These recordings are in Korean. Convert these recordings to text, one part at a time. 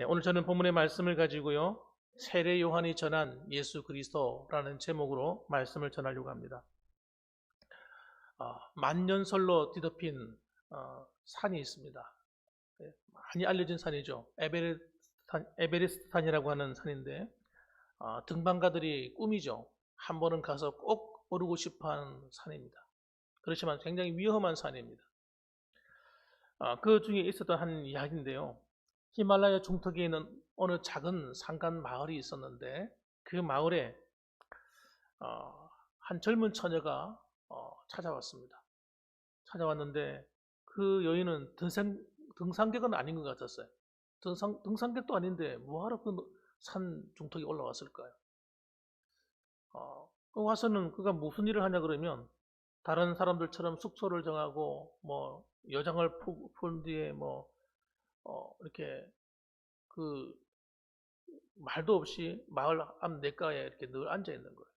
네, 오늘 저는 본문의 말씀을 가지고요. 세례 요한이 전한 예수 그리스도라는 제목으로 말씀을 전하려고 합니다. 어, 만년설로 뒤덮인 어, 산이 있습니다. 네, 많이 알려진 산이죠. 에베레스탄, 에베레스탄이라고 하는 산인데 어, 등반가들이 꿈이죠. 한 번은 가서 꼭 오르고 싶어하는 산입니다. 그렇지만 굉장히 위험한 산입니다. 어, 그 중에 있었던 한 이야기인데요. 히말라야 중턱에 있는 어느 작은 산간 마을이 있었는데 그 마을에 어, 한 젊은 처녀가 어, 찾아왔습니다. 찾아왔는데 그 여인은 등산, 등산객은 아닌 것 같았어요. 등산, 등산객도 아닌데 뭐하러 그 산 중턱에 올라왔을까요? 어, 그 와서는 그가 무슨 일을 하냐 그러면 다른 사람들처럼 숙소를 정하고 뭐 여장을 푼 뒤에 뭐 어, 이렇게 그 말도 없이 마을 앞 냇가에 이렇게 늘 앉아 있는 거예요.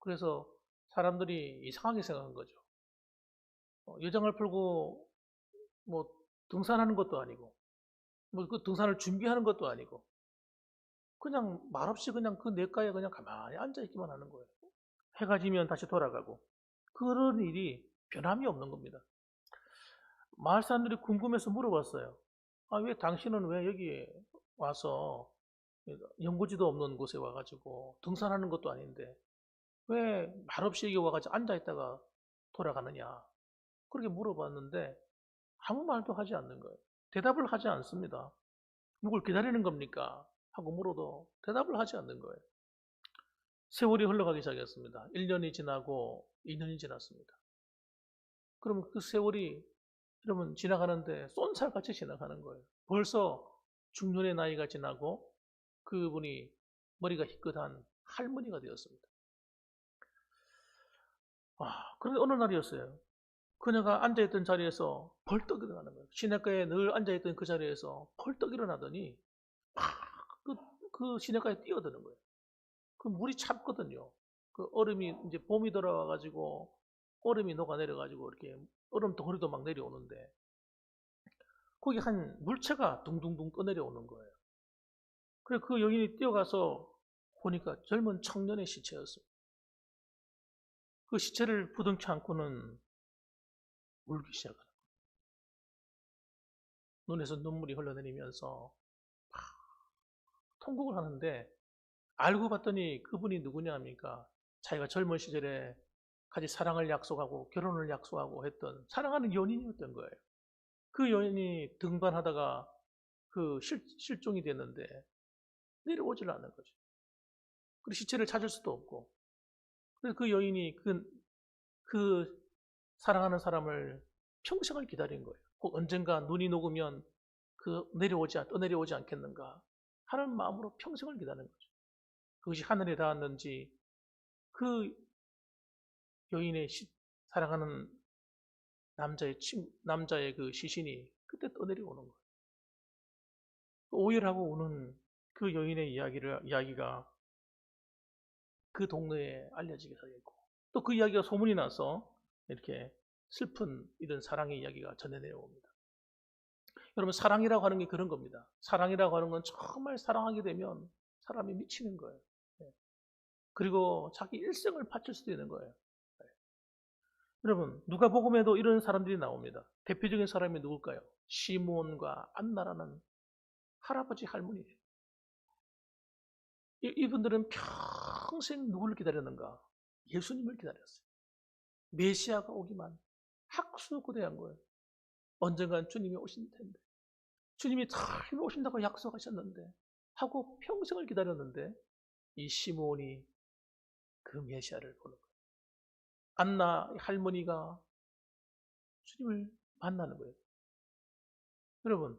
그래서 사람들이 이상하게 생각한 거죠. 어, 여장을 풀고 뭐 등산하는 것도 아니고 뭐 그 등산을 준비하는 것도 아니고 그냥 말없이 그냥 그 냇가에 그냥 가만히 앉아 있기만 하는 거예요. 해가 지면 다시 돌아가고 그런 일이 변함이 없는 겁니다. 마을 사람들이 궁금해서 물어봤어요. 아, 왜 당신은 왜 여기에 와서 연고지도 없는 곳에 와가지고 등산하는 것도 아닌데 왜 말없이 여기 와가지고 앉아있다가 돌아가느냐. 그렇게 물어봤는데 아무 말도 하지 않는 거예요. 대답을 하지 않습니다. 누굴 기다리는 겁니까? 하고 물어도 대답을 하지 않는 거예요. 세월이 흘러가기 시작했습니다. 1년이 지나고 2년이 지났습니다. 그러면 그 세월이 여러분 지나가는데 쏜살같이 지나가는 거예요. 벌써 중년의 나이가 지나고 그분이 머리가 희끗한 할머니가 되었습니다. 아, 그런데 어느 날이었어요. 그녀가 앉아있던 자리에서 벌떡 일어나는 거예요. 시냇가에 늘 앉아있던 그 자리에서 벌떡 일어나더니 그, 그 시냇가에 뛰어드는 거예요. 그 물이 찹거든요. 그 얼음이 이제 봄이 돌아와가지고 얼음이 녹아내려가지고 이렇게 얼음 덩어리도 막 내려오는데 거기 한 물체가 둥둥둥 떠내려오는 거예요. 그래 그 여인이 뛰어가서 보니까 젊은 청년의 시체였어요. 그 시체를 부둥켜 안고는 울기 시작하는 거예요. 눈에서 눈물이 흘러내리면서 막 통곡을 하는데 알고 봤더니 그분이 누구냐 합니까? 자기가 젊은 시절에 같이 사랑을 약속하고 결혼을 약속하고 했던 사랑하는 연인이었던 거예요. 그 연인이 등반하다가 그 실, 실종이 됐는데 내려오질 않는 거죠. 그리고 시체를 찾을 수도 없고. 그래서 그 여인이 그, 그 사랑하는 사람을 평생을 기다린 거예요. 꼭 언젠가 눈이 녹으면 그 내려오지, 떠내려오지 않겠는가 하는 마음으로 평생을 기다린 거죠. 그것이 하늘에 닿았는지 그 여인의 시, 사랑하는 남자의 친, 남자의 그 시신이 그때 떠내려오는 거예요. 오열하고 우는 그 여인의 이야기를 이야기가 그 동네에 알려지게 되고 또 그 이야기가 소문이 나서 이렇게 슬픈 이런 사랑의 이야기가 전해 내려옵니다. 여러분 사랑이라고 하는 게 그런 겁니다. 사랑이라고 하는 건 정말 사랑하게 되면 사람이 미치는 거예요. 네. 그리고 자기 일생을 바칠 수도 있는 거예요. 네. 여러분 누가 복음에도 이런 사람들이 나옵니다. 대표적인 사람이 누굴까요? 시몬과 안나라는 할아버지 할머니예요. 이분들은 평생 누구를 기다렸는가? 예수님을 기다렸어요. 메시아가 오기만 학수고대한 거예요. 언젠간 주님이 오실 텐데. 주님이 다임 오신다고 약속하셨는데 하고 평생을 기다렸는데 이 시몬이 그 메시아를 보는. 안나 할머니가 주님을 만나는 거예요. 여러분,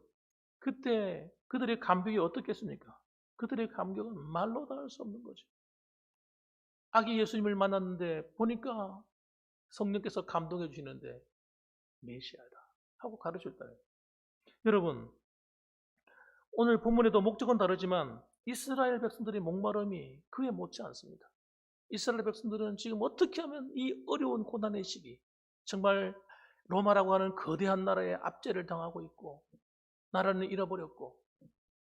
그때 그들의 감격이 어떻겠습니까? 그들의 감격은 말로 다 할 수 없는 거죠. 아기 예수님을 만났는데 보니까 성령께서 감동해 주시는데 메시아다 하고 가르쳤다요. 여러분 오늘 본문에도 목적은 다르지만 이스라엘 백성들의 목마름이 그에 못지 않습니다. 이스라엘 백성들은 지금 어떻게 하면 이 어려운 고난의 시기 정말 로마라고 하는 거대한 나라의 압제를 당하고 있고 나라는 잃어버렸고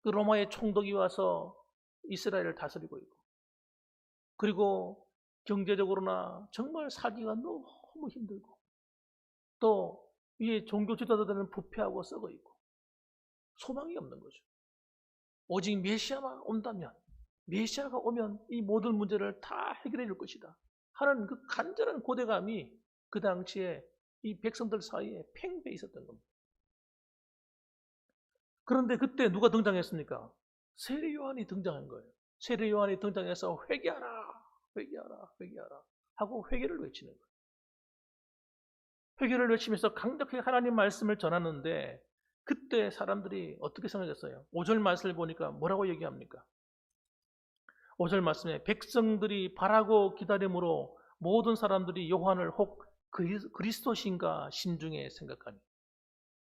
그 로마의 총독이 와서 이스라엘을 다스리고 있고 그리고 경제적으로나 정말 살기가 너무 힘들고 또이 종교 지도자들은 부패하고 썩어 있고 소망이 없는 거죠. 오직 메시아만 온다면 메시아가 오면 이 모든 문제를 다 해결해 줄 것이다. 하는 그 간절한 고대감이 그 당시에 이 백성들 사이에 팽배 있었던 겁니다. 그런데 그때 누가 등장했습니까? 세례 요한이 등장한 거예요. 세례 요한이 등장해서 회개하라, 회개하라, 회개하라 하고 회개를 외치는 거예요. 회개를 외치면서 강력하게 하나님 말씀을 전하는데 그때 사람들이 어떻게 생각했어요? 5절 말씀을 보니까 뭐라고 얘기합니까? 5절 말씀에 백성들이 바라고 기다림으로 모든 사람들이 요한을 혹 그리스도신가 심중에 생각하니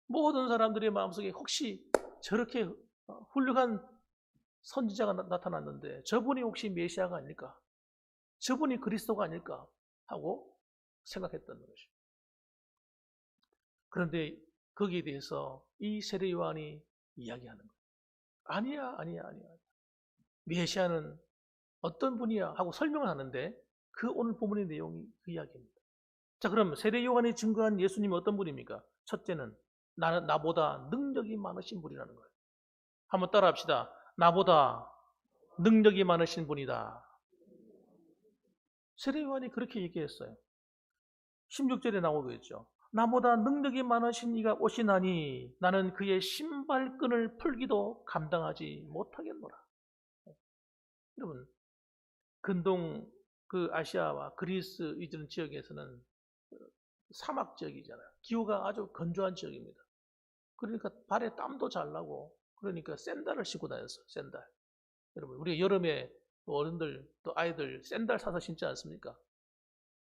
모든 사람들의 마음속에 혹시 저렇게 훌륭한 선지자가 나타났는데 저분이 혹시 메시아가 아닐까? 저분이 그리스도가 아닐까? 하고 생각했던 것이죠. 그런데 거기에 대해서 이 세례 요한이 이야기하는 거예요. 아니야, 아니야, 아니야. 메시아는 어떤 분이야? 하고 설명을 하는데 그 오늘 본문의 내용이 그 이야기입니다. 자, 그럼 세례 요한이 증거한 예수님이 어떤 분입니까? 첫째는 나는 나보다 능력이 많으신 분이라는 거예요. 한번 따라 합시다. 나보다 능력이 많으신 분이다. 세례 요한이 그렇게 얘기했어요. 16절에 나오고 있죠. 나보다 능력이 많으신 이가 오시나니 나는 그의 신발끈을 풀기도 감당하지 못하겠노라. 여러분, 근동 그 아시아와 그리스 이전 지역에서는 사막 지역이잖아요. 기후가 아주 건조한 지역입니다. 그러니까 발에 땀도 잘 나고 그러니까 샌달을 신고 다녔어요. 샌달. 여러분, 우리 여름에 어른들 또 아이들 샌달 사서 신지 않습니까?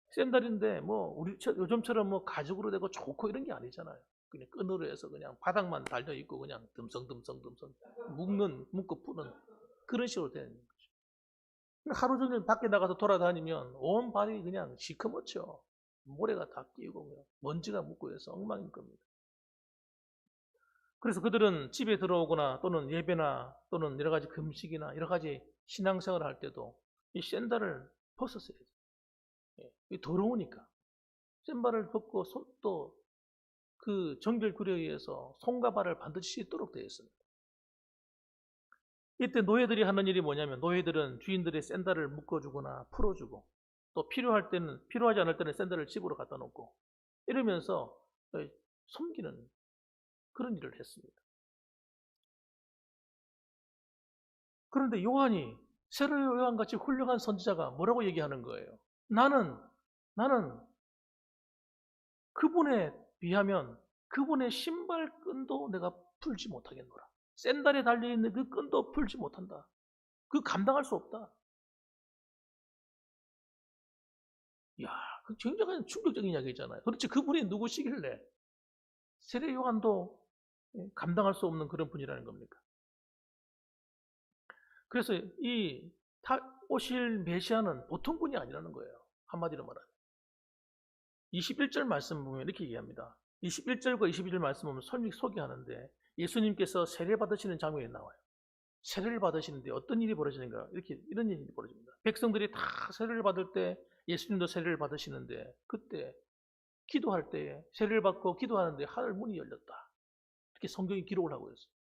샌달인데 뭐 우리 요즘처럼 뭐 가죽으로 되고 좋고 이런 게 아니잖아요. 그냥 끈으로 해서 그냥 바닥만 달려 있고 그냥 듬성듬성듬성 묶는 묶고 푸는 그런 식으로 되는 거죠. 하루 종일 밖에 나가서 돌아다니면 온 발이 그냥 시커멓죠. 모래가 다 끼고 먼지가 묻고 해서 엉망인 겁니다. 그래서 그들은 집에 들어오거나 또는 예배나 또는 여러 가지 금식이나 여러 가지 신앙생활을 할 때도 이 샌달을 벗었어야 돼요. 예, 더러우니까. 샌발을 벗고 또그 정결 구려에 의해서 손과 발을 반드시 씻도록 되어 있습니다. 이때 노예들이 하는 일이 뭐냐면 노예들은 주인들의 샌달을 묶어주거나 풀어주고 또 필요할 때는 필요하지 않을 때는 샌들을 집으로 갖다 놓고 이러면서 섬기는 그런 일을 했습니다. 그런데 요한이 세례 요한 같이 훌륭한 선지자가 뭐라고 얘기하는 거예요? 나는 나는 그분에 비하면 그분의 신발끈도 내가 풀지 못하겠노라. 샌달에 달려 있는 그 끈도 풀지 못한다. 그 감당할 수 없다. 야, 그 굉장히 충격적인 이야기잖아요. 도대체 그분이 누구시길래 세례 요한도 예, 감당할 수 없는 그런 분이라는 겁니까? 그래서 이 오실 메시아는 보통 분이 아니라는 거예요. 한마디로 말하면. 21절 말씀 보면 이렇게 얘기합니다. 21절과 22절 말씀 보면 설명 소개하는데 예수님께서 세례 받으시는 장면이 나와요. 세례를 받으시는데 어떤 일이 벌어지는가? 이렇게 이런 일이 벌어집니다. 백성들이 다 세례를 받을 때 예수님도 세례를 받으시는데 그때 기도할 때 세례를 받고 기도하는데 하늘 문이 열렸다. 이렇게 성경이 기록을 하고 있어요.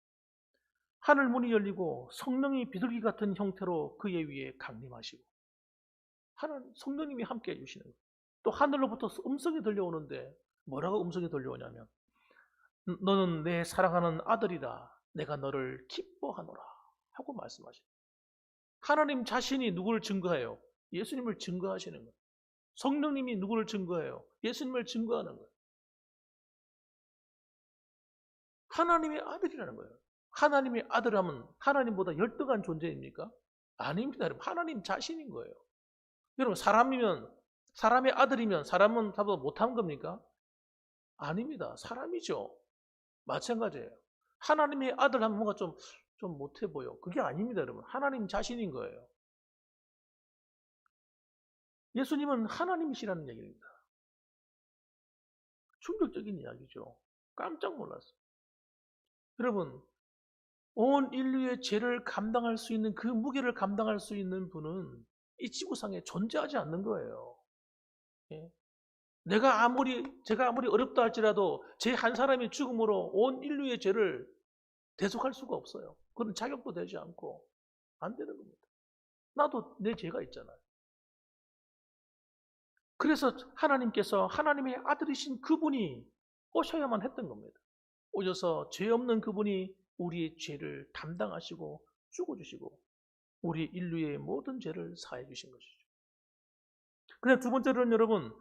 하늘 문이 열리고 성령이 비둘기 같은 형태로 그의 위에 강림하시고 하늘 성령님이 함께 해주시는 거예요. 또 하늘로부터 음성이 들려오는데 뭐라고 음성이 들려오냐면 너는 내 사랑하는 아들이다. 내가 너를 기뻐하노라 하고 말씀하시는 하나님 자신이 누구를 증거해요? 예수님을 증거하시는 거예요. 성령님이 누구를 증거해요? 예수님을 증거하는 거예요. 하나님의 아들이라는 거예요. 하나님의 아들하면 하나님보다 열등한 존재입니까? 아닙니다. 하나님 자신인 거예요. 여러분, 사람이면, 사람의 아들이면 사람은 다보 못한 겁니까? 아닙니다. 사람이죠. 마찬가지예요. 하나님의 아들 하면 뭔가 좀, 좀 못해 보여. 그게 아닙니다, 여러분. 하나님 자신인 거예요. 예수님은 하나님이시라는 얘기입니다. 충격적인 이야기죠. 깜짝 놀랐어요. 여러분, 온 인류의 죄를 감당할 수 있는 그 무게를 감당할 수 있는 분은 이 지구상에 존재하지 않는 거예요. 예? 내가 아무리 제가 아무리 어렵다 할지라도 제 한 사람의 죽음으로 온 인류의 죄를 대속할 수가 없어요. 그런 자격도 되지 않고 안 되는 겁니다. 나도 내 죄가 있잖아요. 그래서 하나님께서 하나님의 아들이신 그분이 오셔야만 했던 겁니다. 오셔서 죄 없는 그분이 우리의 죄를 담당하시고 죽어주시고 우리 인류의 모든 죄를 사해 주신 것이죠. 그냥 두 번째로는 여러분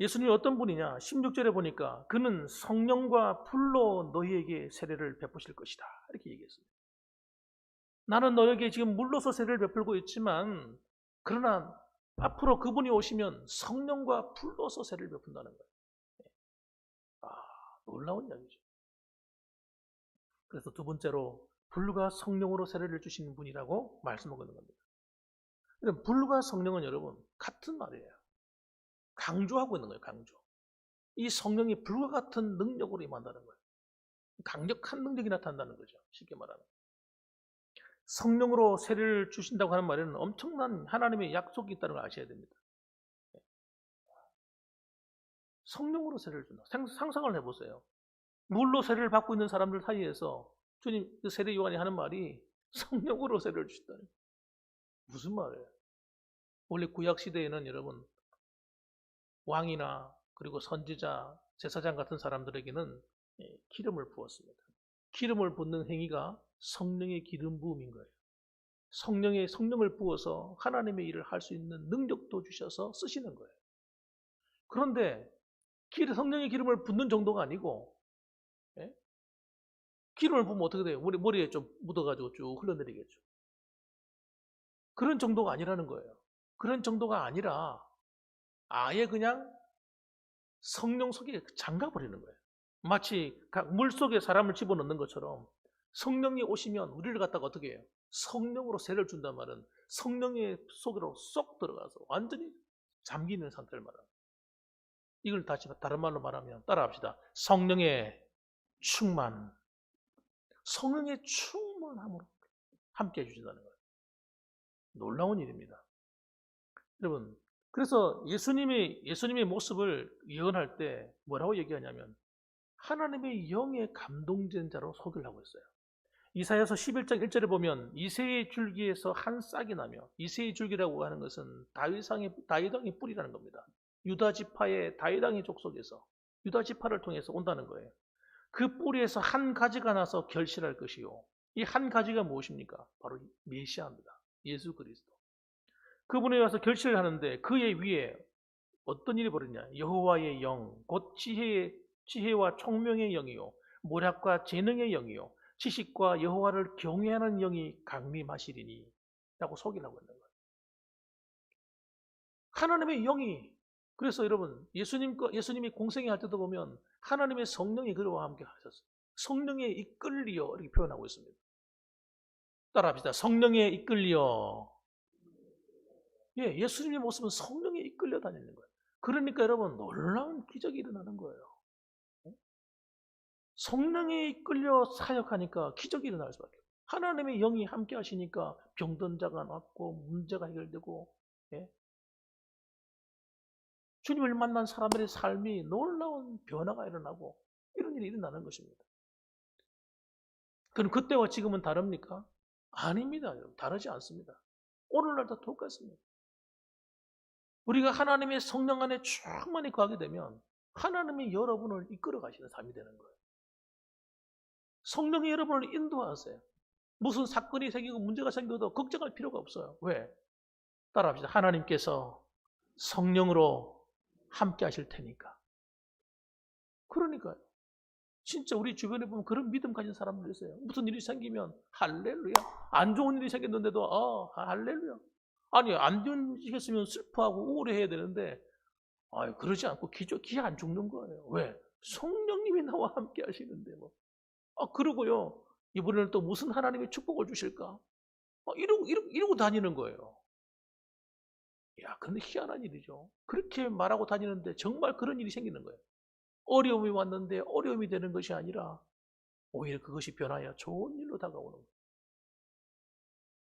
예수님이 어떤 분이냐? 16절에 보니까 그는 성령과 불로 너희에게 세례를 베푸실 것이다. 이렇게 얘기했습니다. 나는 너에게 지금 물로서 세례를 베풀고 있지만 그러나 앞으로 그분이 오시면 성령과 불로서 세례를 베푼다는 거예요. 아, 놀라운 이야기죠. 그래서 두 번째로 불과 성령으로 세례를 주시는 분이라고 말씀하고 있는 겁니다. 그럼 불과 성령은 여러분 같은 말이에요. 강조하고 있는 거예요, 강조. 이 성령이 불과 같은 능력으로 임한다는 거예요. 강력한 능력이 나타난다는 거죠. 쉽게 말하면. 성령으로 세례를 주신다고 하는 말에는 엄청난 하나님의 약속이 있다는 걸 아셔야 됩니다. 성령으로 세례를 준다. 상상을 해보세요. 물로 세례를 받고 있는 사람들 사이에서 주님 그 세례 요한이 하는 말이 성령으로 세례를 주신다는 무슨 말이에요? 원래 구약 시대에는 여러분 왕이나 그리고 선지자, 제사장 같은 사람들에게는 예, 기름을 부었습니다. 기름을 붓는 행위가 성령의 기름 부음인 거예요. 성령의 성령을 부어서 하나님의 일을 할 수 있는 능력도 주셔서 쓰시는 거예요. 그런데 성령의 기름을 붓는 정도가 아니고 예? 기름을 부으면 어떻게 돼요? 머리, 머리에 좀 묻어가지고 쭉 흘러내리겠죠. 그런 정도가 아니라는 거예요. 그런 정도가 아니라 아예 그냥 성령 속에 잠가버리는 거예요. 마치 물 속에 사람을 집어넣는 것처럼 성령이 오시면 우리를 갖다가 어떻게 해요? 성령으로 세를 준단 말은 성령의 속으로 쏙 들어가서 완전히 잠기는 상태를 말합니다. 이걸 다시 다른 말로 말하면 따라합시다. 성령의 충만. 성령의 충만함으로 함께 해주신다는 거예요. 놀라운 일입니다. 여러분, 그래서 예수님의, 예수님의 모습을 예언할 때 뭐라고 얘기하냐면 하나님의 영에 감동된 자로 소개를 하고 있어요. 이사야서 11장 1절에 보면 이세의 줄기에서 한 싹이 나며 이세의 줄기라고 하는 것은 다윗왕의 다윗왕의 뿌리라는 겁니다. 유다 지파의 다윗왕의 족속에서 유다 지파를 통해서 온다는 거예요. 그 뿌리에서 한 가지가 나서 결실할 것이요. 이 한 가지가 무엇입니까? 바로 메시아입니다. 예수 그리스도. 그분에 와서 결실을 하는데 그의 위에 어떤 일이 벌어지냐? 여호와의 영, 곧 지혜의 지혜와 총명의 영이요, 모략과 재능의 영이요, 지식과 여호와를 경외하는 영이 강림하시리니 라고 하고 있는 거예요. 하나님의 영이 그래서 여러분 예수님 예수님이 공생애 할 때도 보면 하나님의 성령이 그와 함께 하셨어요. 성령에 이끌리어 이렇게 표현하고 있습니다. 따라합시다. 성령에 이끌리어. 예, 예수님의 모습은 성령에 이끌려 다니는 거예요. 그러니까 여러분 놀라운 기적이 일어나는 거예요. 성령에 이끌려 사역하니까 기적이 일어날 수밖에 없어요. 하나님의 영이 함께 하시니까 병든 자가 낫고 문제가 해결되고 예? 주님을 만난 사람들의 삶이 놀라운 변화가 일어나고 이런 일이 일어나는 것입니다. 그럼 그때와 지금은 다릅니까? 아닙니다. 다르지 않습니다. 오늘날도 똑같습니다. 우리가 하나님의 성령 안에 충만히 거하게 되면 하나님이 여러분을 이끌어 가시는 삶이 되는 거예요. 성령이 여러분을 인도하세요. 무슨 사건이 생기고 문제가 생겨도 걱정할 필요가 없어요. 왜? 따라합시다. 하나님께서 성령으로 함께 하실 테니까. 그러니까요. 진짜 우리 주변에 보면 그런 믿음 가진 사람들 있어요. 무슨 일이 생기면 할렐루야. 안 좋은 일이 생겼는데도 어, 할렐루야. 아니 안 되겠으면 슬퍼하고 우울해야 되는데 아, 그러지 않고 기저 기안 죽는 거예요. 왜? 성령님이 나와 함께 하시는데 뭐. 아, 그러고요. 이번에는 또 무슨 하나님의 축복을 주실까? 아, 이러고, 이러고, 이러고 다니는 거예요. 야, 근데 희한한 일이죠. 그렇게 말하고 다니는데 정말 그런 일이 생기는 거예요. 어려움이 왔는데 어려움이 되는 것이 아니라 오히려 그것이 변하여 좋은 일로 다가오는 거예요.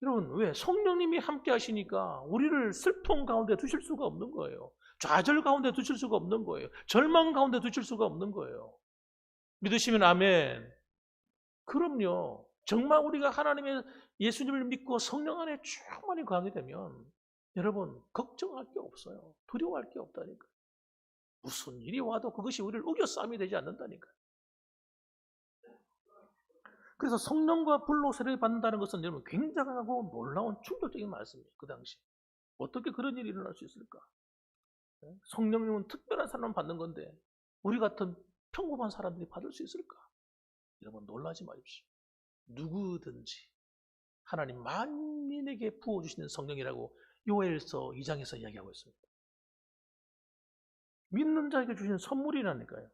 여러분, 왜? 성령님이 함께 하시니까 우리를 슬픔 가운데 두실 수가 없는 거예요. 좌절 가운데 두실 수가 없는 거예요. 절망 가운데 두실 수가 없는 거예요. 믿으시면 아멘. 그럼요. 정말 우리가 하나님의 예수님을 믿고 성령 안에 충만히 거하게 되면 여러분 걱정할 게 없어요. 두려워할 게 없다니까. 무슨 일이 와도 그것이 우리를 우겨 싸움이 되지 않는다니까. 그래서 성령과 불로 세례를 받는다는 것은 여러분 굉장하고 놀라운 충격적인 말씀이에요. 그 당시. 어떻게 그런 일이 일어날 수 있을까? 네? 성령님은 특별한 사람 받는 건데 우리 같은 평범한 사람들이 받을 수 있을까? 여러분 놀라지 마십시오. 누구든지 하나님 만민에게 부어주시는 성령이라고 요엘서 2장에서 이야기하고 있습니다. 믿는 자에게 주시는 선물이라니까요.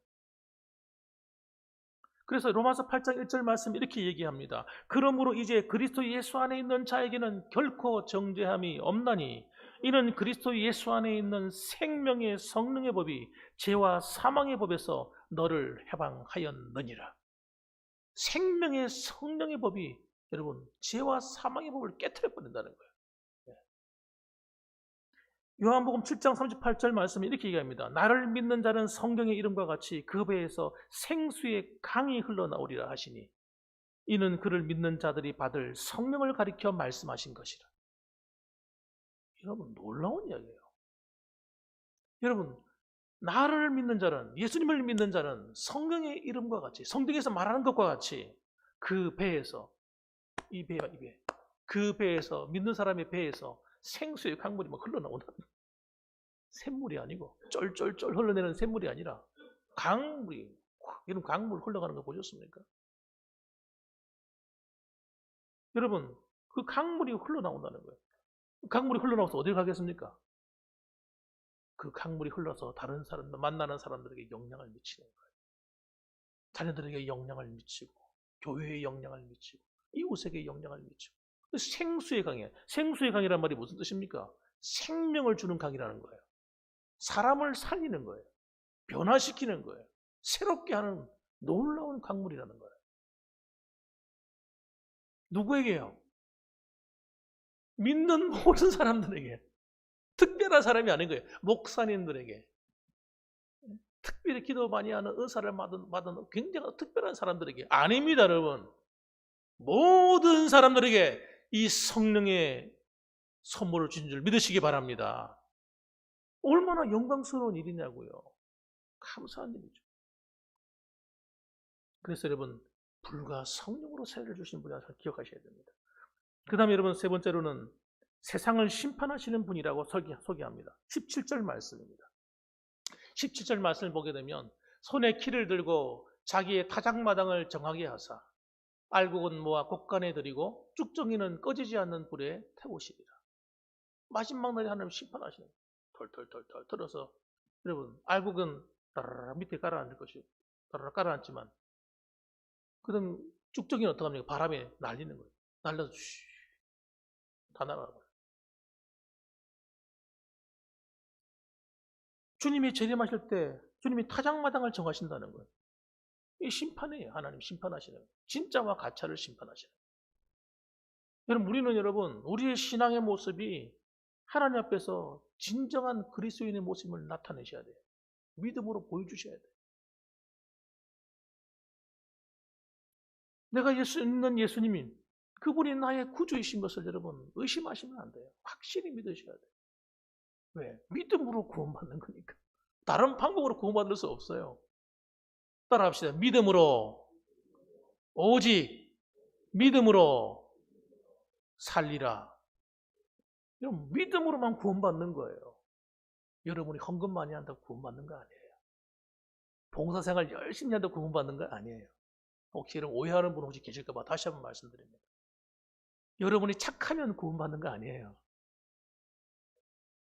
그래서 로마서 8장 1절 말씀 이렇게 얘기합니다. 그러므로 이제 그리스도 예수 안에 있는 자에게는 결코 정죄함이 없나니 이는 그리스도 예수 안에 있는 생명의 성능의 법이 죄와 사망의 법에서 너를 해방하였느니라. 생명의 성령의 법이 여러분 죄와 사망의 법을 깨뜨려 버린다는 거예요. 요한복음 7장 38절 말씀에 이렇게 얘기합니다. 나를 믿는 자는 성경의 이름과 같이 그 배에서 생수의 강이 흘러나오리라 하시니 이는 그를 믿는 자들이 받을 성령을 가리켜 말씀하신 것이라. 여러분 놀라운 이야기예요. 여러분 나를 믿는 자는 예수님을 믿는 자는 성경의 이름과 같이 성경에서 말하는 것과 같이 그 배에서 이 배와 이 배, 그 배에서 믿는 사람의 배에서 생수의 강물이 막 흘러나온다. 샘물이 아니고 쫄쫄쫄 흘러내는 샘물이 아니라 강물이 이런 강물 흘러가는 거 보셨습니까? 여러분 그 강물이 흘러나온다는 거예요. 강물이 흘러나와서 어디를 가겠습니까? 그 강물이 흘러서 다른 사람 만나는 사람들에게 영향을 미치는 거예요. 자녀들에게 영향을 미치고 교회에 영향을 미치고 이웃에게 영향을 미치고 생수의 강이에요. 생수의 강이란 말이 무슨 뜻입니까? 생명을 주는 강이라는 거예요. 사람을 살리는 거예요. 변화시키는 거예요. 새롭게 하는 놀라운 강물이라는 거예요. 누구에게요? 믿는 모든 사람들에게. 특별한 사람이 아닌 거예요. 목사님들에게. 특별히 기도 많이 하는 의사를 받은, 받은 굉장히 특별한 사람들에게. 아닙니다, 여러분. 모든 사람들에게 이 성령의 선물을 주신 줄 믿으시기 바랍니다. 얼마나 영광스러운 일이냐고요. 감사한 일이죠. 그래서 여러분, 불과 성령으로 세례를 주신 분이라 기억하셔야 됩니다. 그 다음에 여러분, 세 번째로는 세상을 심판하시는 분이라고 소개합니다. 17절 말씀입니다. 17절 말씀을 보게 되면 손에 키를 들고 자기의 타작마당을 정하게 하사 알곡은 모아 곡간에 들이고 쭉정이는 꺼지지 않는 불에 태우시리라. 마지막 날에 하나님 심판하시는 털털털털 털어서 여러분 알곡은 따라라 밑에 깔아앉을 것이 따라라 깔아앉지만 그다음 쭉정이는 어떻게 합니까? 바람에 날리는 거예요. 날려서 다 날아가요. 주님이 재림하실 때 주님이 타작마당을 정하신다는 거예요. 이 심판이에요. 하나님 심판하시는 거예요. 진짜와 가짜를 심판하시는 거예요. 여러분 우리는 여러분 우리의 신앙의 모습이 하나님 앞에서 진정한 그리스도인의 모습을 나타내셔야 돼요. 믿음으로 보여주셔야 돼요. 내가 예수 있는 예수님이 그분이 나의 구주이신 것을 여러분 의심하시면 안 돼요. 확실히 믿으셔야 돼요. 왜? 믿음으로 구원받는 거니까. 다른 방법으로 구원받을 수 없어요. 따라합시다. 믿음으로 오직 믿음으로 살리라. 여러분 믿음으로만 구원받는 거예요. 여러분이 헌금 많이 한다고 구원받는 거 아니에요. 봉사생활 열심히 한다고 구원받는 거 아니에요. 혹시 이런 오해하는 분 혹시 계실까 봐 다시 한번 말씀드립니다. 여러분이 착하면 구원받는 거 아니에요.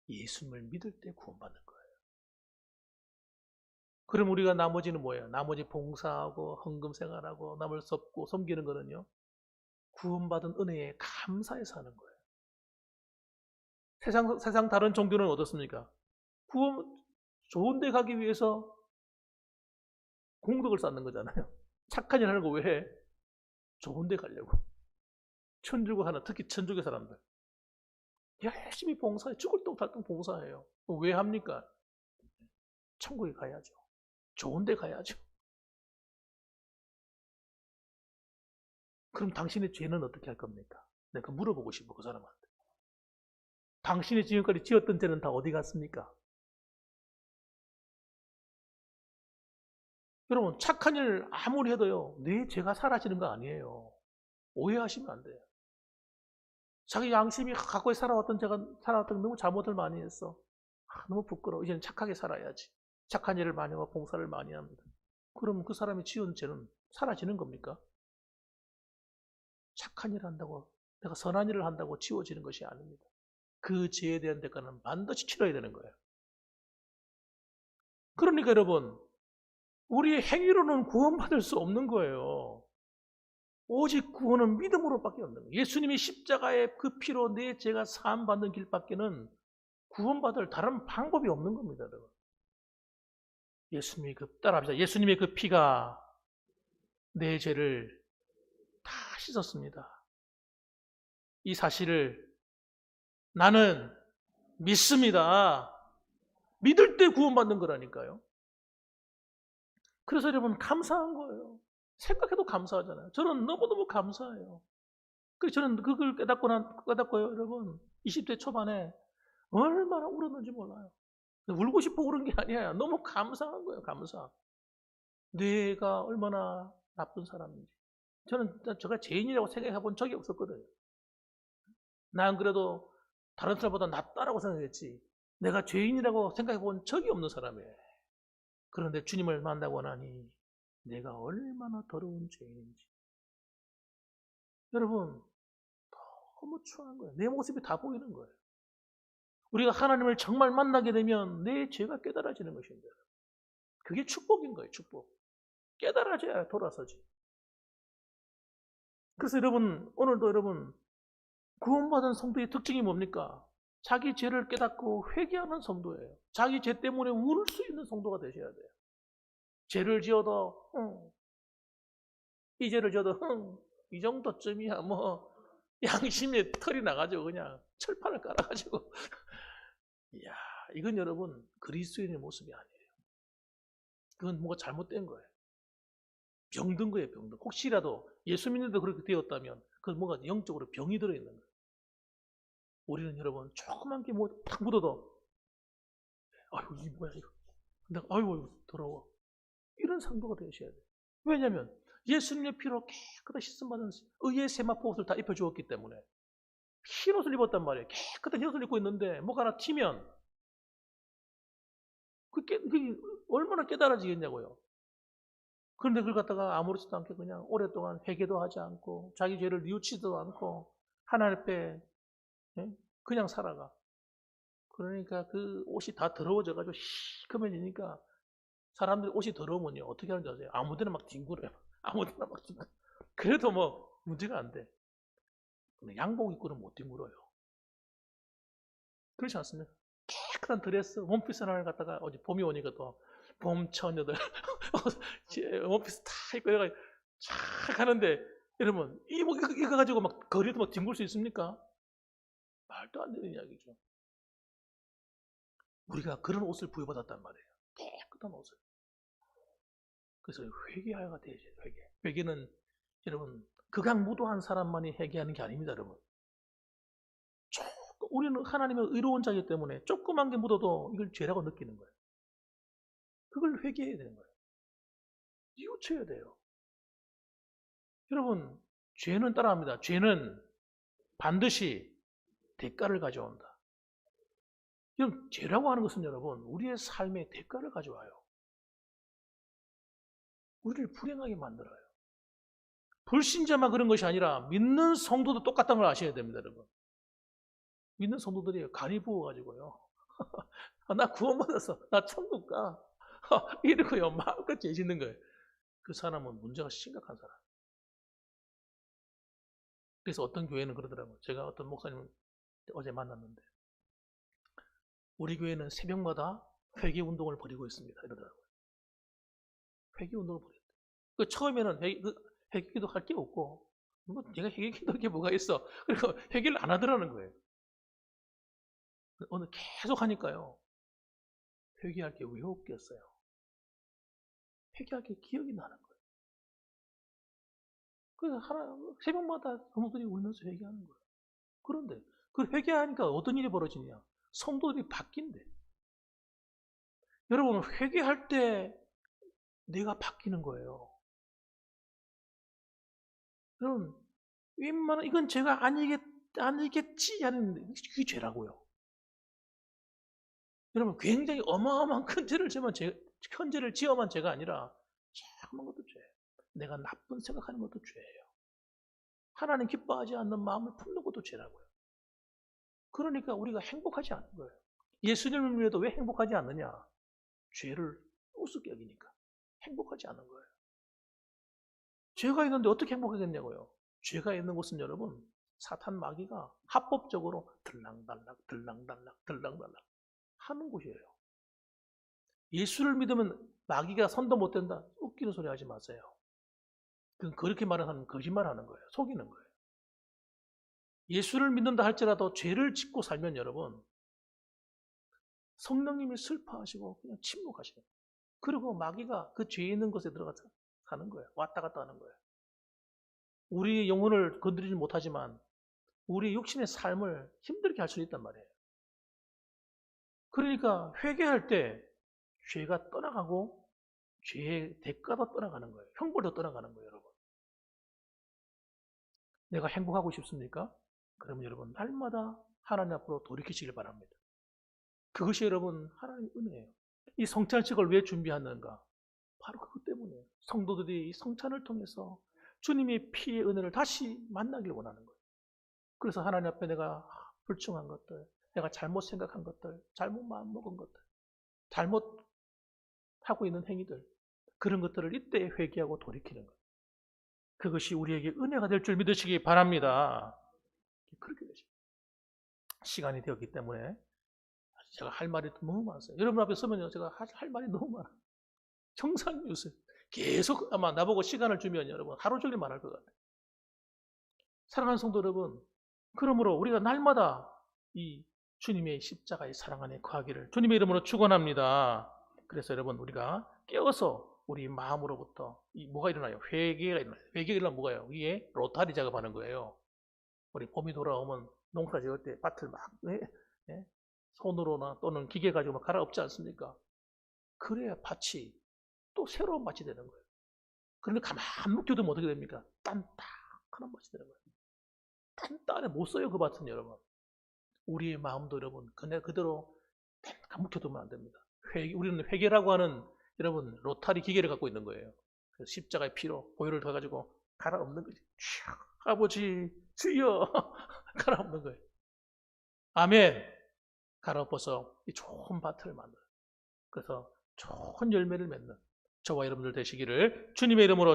예수님을 믿을 때 구원받는 거예요. 그럼 우리가 나머지는 뭐예요? 나머지 봉사하고 헌금 생활하고 남을 섭고 섬기는 거는요. 구원받은 은혜에 감사해서 하는 거예요. 세상 세상 다른 종교는 어떻습니까? 구원 좋은 데 가기 위해서 공덕을 쌓는 거잖아요. 착한 일 하는 거왜 해? 좋은 데 가려고. 천주교 하나, 특히 천주교 사람들. 열심히 봉사해. 죽을 똥 살똥 봉사해요. 왜 합니까? 천국에 가야죠. 좋은 데 가야죠. 그럼 당신의 죄는 어떻게 할 겁니까? 내가 물어보고 싶어, 그 사람한테. 당신이 지금까지 지었던 죄는 다 어디 갔습니까? 여러분, 착한 일 아무리 해도요, 내 죄가 사라지는 거 아니에요. 오해하시면 안 돼요. 자기 양심이 갖고 살아왔던 제가 살아왔던 너무 잘못을 많이 했어. 아, 너무 부끄러워. 이제는 착하게 살아야지. 착한 일을 많이 하고 봉사를 많이 합니다. 그럼 그 사람이 지은 죄는 사라지는 겁니까? 착한 일을 한다고, 내가 선한 일을 한다고 지워지는 것이 아닙니다. 그 죄에 대한 대가는 반드시 치러야 되는 거예요. 그러니까 여러분, 우리의 행위로는 구원받을 수 없는 거예요. 오직 구원은 믿음으로밖에 없는 거예요. 예수님이 십자가의 그 피로 내 죄가 사함받는 길밖에는 구원받을 다른 방법이 없는 겁니다, 여러분. 예수님이 그 따라합시다. 예수님의 그 피가 내 죄를 다 씻었습니다. 이 사실을 나는 믿습니다. 믿을 때 구원받는 거라니까요. 그래서 여러분 감사한 거예요. 생각해도 감사하잖아요. 저는 너무너무 감사해요. 그래서 저는 그걸 깨닫고 난, 깨닫고요, 여러분. 20대 초반에 얼마나 울었는지 몰라요. 울고 싶어 울은 게 아니에요. 너무 감사한 거예요, 감사. 내가 얼마나 나쁜 사람인지. 저는 제가 죄인이라고 생각해 본 적이 없었거든요. 난 그래도 다른 사람보다 낫다라고 생각했지. 내가 죄인이라고 생각해 본 적이 없는 사람이에요. 그런데 주님을 만나고 나니 내가 얼마나 더러운 죄인인지. 여러분, 너무 추한 거예요. 내 모습이 다 보이는 거예요. 우리가 하나님을 정말 만나게 되면 내 죄가 깨달아지는 것입니다. 그게 축복인 거예요, 축복. 깨달아져야 돌아서지. 그래서 여러분, 오늘도 여러분, 구원받은 성도의 특징이 뭡니까? 자기 죄를 깨닫고 회개하는 성도예요. 자기 죄 때문에 울 수 있는 성도가 되셔야 돼요. 죄를 지어도 응. 이 죄를 지어도 응. 이 정도쯤이야 뭐 양심에 털이 나가지고 그냥 철판을 깔아가지고 이야 이건 여러분 그리스도인의 모습이 아니에요. 그건 뭐가 잘못된 거예요. 병든 거예요 병든. 혹시라도 예수 믿는데 그렇게 되었다면 그건 뭐가 영적으로 병이 들어있는 거예요. 우리는 여러분 조그만 게 뭐 탁 묻어도 아이고 이 뭐야 이거 내가 아이고 더러워 이런 상도가 되셔야 돼요. 왜냐하면 예수님의 피로 깨끗이 씻음받은 의의 세마포 옷을 다 입혀주었기 때문에 흰 옷을 입었단 말이에요. 깨끗한 흰 옷을 입고 있는데 뭐가 하나 튀면 그게 얼마나 깨달아지겠냐고요. 그런데 그걸 갖다가 아무렇지도 않게 그냥 오랫동안 회개도 하지 않고 자기 죄를 뉘우치지도 않고 하나님 앞에 예? 그냥 살아가. 그러니까 그 옷이 다 더러워져가지고 시커매지니까 사람들이 옷이 더러우면요 어떻게 하는지 아세요? 아무데나 막 뒹굴어요. 아무데나 막 뒹굴어. 그래도 뭐 문제가 안 돼. 근데 양복 입고는 못 뒹굴어요. 그렇지 않습니까? 깨끗한 드레스, 원피스 하나를 갖다가 어제 봄이 오니까 또 봄 처녀들 원피스 다 입고 해가지고 쫙 하는데 여러분 이거, 이거 가지고 막 거리에도 막 뒹굴 수 있습니까? 말도 안 되는 이야기죠. 우리가 그런 옷을 부여받았단 말이에요. 깨끗한 옷을. 그래서 회개하여가 되죠, 회개. 회개는 여러분, 극악무도한 사람만이 회개하는 게 아닙니다, 여러분. 조금, 우리는 하나님의 의로운 자이기 때문에 조그만 게 묻어도 이걸 죄라고 느끼는 거예요. 그걸 회개해야 되는 거예요. 뉘우쳐야 돼요. 여러분, 죄는 따라합니다. 죄는 반드시 대가를 가져온다. 여러분, 죄라고 하는 것은 여러분, 우리의 삶에 대가를 가져와요. 우리를 불행하게 만들어요. 불신자만 그런 것이 아니라 믿는 성도도 똑같다는 걸 아셔야 됩니다, 여러분. 믿는 성도들이 간이 부어가지고요. 나 구원받았어. 나 천국 가. 이러고 요. 마음껏 죄 짓는 거예요. 그 사람은 문제가 심각한 사람. 그래서 어떤 교회는 그러더라고요. 제가 어떤 목사님 어제 만났는데 우리 교회는 새벽마다 회개 운동을 벌이고 있습니다. 이러더라고요. 회개 운동을 벌였대. 그 처음에는 회, 그 회개도 할 게 없고 뭐 내가 회개 기도 할 게 뭐가 있어. 그리고 회개를 안 하더라는 거예요. 오늘 계속 하니까요. 회개할 게 왜 없겠어요? 회개할 게 기억이 나는 거예요. 그래서 하나 새벽마다 성도들이 울면서 회개하는 거예요. 그런데 그 회개하니까 어떤 일이 벌어지냐? 성도들이 바뀐대. 여러분 회개할 때 내가 바뀌는 거예요. 여러분 웬만한 이건 제가 아니겠 아니겠지 하는 그게 죄라고요. 여러분 굉장히 어마어마한 큰 죄를 지만 제, 큰 죄를 지어만 죄가 아니라 작은 것도 죄예요. 내가 나쁜 생각하는 것도 죄예요. 하나님 기뻐하지 않는 마음을 품는 것도 죄라고요. 그러니까 우리가 행복하지 않은 거예요. 예수님을 믿어도 왜 행복하지 않느냐? 죄를 우습게 여기니까 행복하지 않은 거예요. 죄가 있는데 어떻게 행복하겠냐고요? 죄가 있는 곳은 여러분 사탄 마귀가 합법적으로 들랑달락 들랑달락 들랑달락 하는 곳이에요. 예수를 믿으면 마귀가 선도 못 된다. 웃기는 소리 하지 마세요. 그건 그렇게 말하는 거짓말 하는 거예요. 속이는 거예요. 예수를 믿는다 할지라도 죄를 짓고 살면 여러분 성령님이 슬퍼하시고 그냥 침묵하시는 거예요. 그리고 마귀가 그 죄 있는 곳에 들어가서 사는 거예요. 왔다 갔다 하는 거예요. 우리 영혼을 건드리지 못하지만 우리 육신의 삶을 힘들게 할 수 있단 말이에요. 그러니까 회개할 때 죄가 떠나가고 죄의 대가도 떠나가는 거예요. 형벌도 떠나가는 거예요, 여러분. 내가 행복하고 싶습니까? 그러면 여러분 날마다 하나님 앞으로 돌이키시길 바랍니다. 그것이 여러분 하나님의 은혜예요. 이 성찬식을 왜 준비하는가? 바로 그것 때문에 성도들이 이 성찬을 통해서 주님의 피의 은혜를 다시 만나길 원하는 거예요. 그래서 하나님 앞에 내가 불충한 것들, 내가 잘못 생각한 것들, 잘못 마음먹은 것들, 잘못 하고 있는 행위들, 그런 것들을 이때 회개하고 돌이키는 거예요. 그것이 우리에게 은혜가 될 줄 믿으시기 바랍니다. 그렇게 되죠. 시간이 되었기 때문에 제가 할 말이 너무 많았어요. 여러분 앞에 서면요, 제가 할, 할 말이 너무 많아. 청산 뉴스. 계속 아마 나보고 시간을 주면 여러분 하루 종일 말할 것 같아요. 사랑하는 성도 여러분, 그러므로 우리가 날마다 이 주님의 십자가의 사랑 안에 거하기를 주님의 이름으로 축원합니다. 그래서 여러분 우리가 깨어서 우리 마음으로부터 이 뭐가 일어나요? 회개가 일어나요. 회개가 일어나면 뭐가요? 이게 로타리 작업하는 거예요. 우리 봄이 돌아오면 농사 지을 때 밭을 막 예? 예? 손으로나 또는 기계 가지고 막 갈아엎지 않습니까? 그래야 밭이 또 새로운 밭이 되는 거예요. 그런데 가만 묵혀두면 어떻게 됩니까? 딴딱하는 밭이 되는 거예요. 단단해 못 써요 그 밭은 여러분. 우리의 마음도 여러분 그냥 그대로 딱 묵혀두면 안 됩니다. 회, 우리는 회개라고 하는 여러분 로타리 기계를 갖고 있는 거예요. 십자가의 피로 보혈을 더가지고 갈아엎는 거지. 촤, 아버지 주여 갈아엎는 거예요. 아멘. 갈아엎어서 이 좋은 밭을 만들어. 그래서 좋은 열매를 맺는 저와 여러분들 되시기를 주님의 이름으로